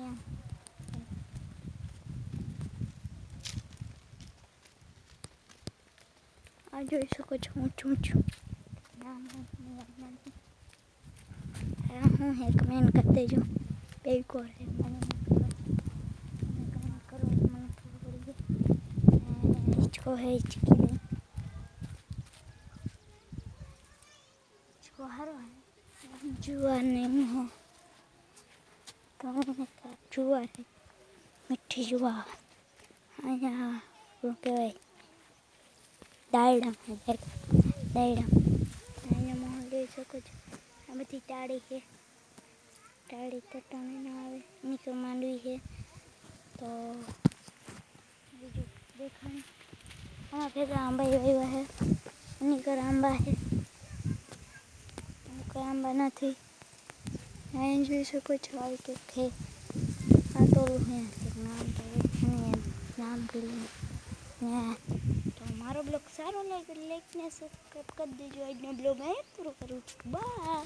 એમ આ જોઈ શકો છો ઊંચું ઊંચું હું મને યાદ નથી આ હું હે કમેન્ટ કરી દેજો બે કોર હે મને નથી ખબર. તમે કમેન્ટ કરો તો જુવાર મીઠી જુવાર અહીંયા શું કહેવાય દાયડમ દાયડમ અહીંયા મોહન જોઈ શકો છો આ બધી ટાળી છે ટાળી તો તમે ના આવે તો માંડવી છે તો બીજું દેખાય આમાં ભેગા આંબા આવ્યા છે એની ઘર આંબા છે આંબા નથી અહીં જોઈ શકો છો આવી કંઈક છે. આ કંઈક નામ તો નામ ભૂલી તો મારો બ્લોગ સારો લાગે લાઈક ને સબસ્ક્રાઈબ કરી દેજો. આજનો બ્લોગ અહીં પૂરો કરું છું. બાય